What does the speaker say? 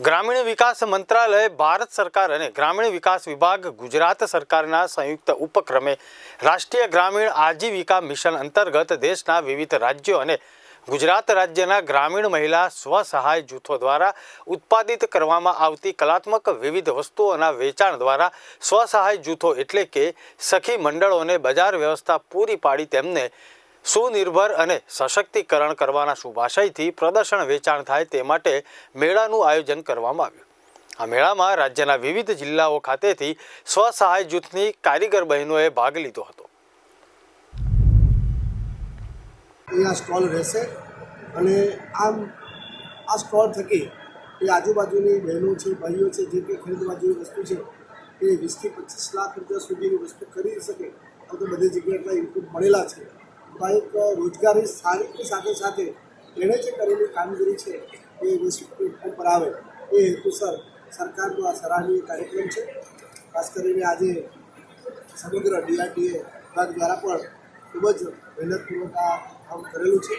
ગ્રામીણ વિકાસ મંત્રાલય, ભારત સરકાર અને ગ્રામીણ વિકાસ વિભાગ ગુજરાત સરકારના સંયુક્ત ઉપક્રમે રાષ્ટ્રીય ગ્રામીણ આજીવિકા મિશન અંતર્ગત દેશના વિવિધ રાજ્યો અને ગુજરાત રાજ્યના ગ્રામીણ મહિલા સ્વસહાય જૂથો દ્વારા ઉત્પાદિત કરવામાં આવતી કલાત્મક વિવિધ વસ્તુઓના વેચાણ દ્વારા સ્વસહાય જૂથો એટલે કે સખી મંડળોને બજાર વ્યવસ્થા પૂરી પાડી તેમને સુનિર્ભર અને સશક્તિકરણ કરવાના શુભાશયથી પ્રદર્શન વેચાણ થાય તે માટે મેળાનું આયોજન કરવામાં આવ્યું. આ મેળામાં રાજ્યના વિવિધ જિલ્લાઓ ખાતેથી સ્વસહાય જૂથની કારીગર બહેનોએ ભાગ લીધો હતો. અહીંયા સ્ટોલ રહેશે અને આમ આ સ્ટોલ થકી એ આજુબાજુની બહેનો છે, ભાઈઓ છે, જે કંઈ ખરીદવા જેવી વસ્તુ છે, એ વીસથી પચીસ લાખ રૂપિયા સુધીની વસ્તુ ખરીદી શકે. તો બધી જગ્યાએ ઇનપુટ મળેલા છે. એક રોજગારી સ્થાનિકની સાથે સાથે એણે જે કરેલી કામગીરી છે એ વૈશ્વિક પ્લેટફોર્મ પર આવે, એ હેતુસર સરકારનો આ સરાહનીય કાર્યક્રમ છે. ખાસ કરીને આજે સમગ્ર ડીઆરડીએ વિભાગ દ્વારા પણ ખૂબ જ મહેનતપૂર્વક આ કામ કરેલું છે.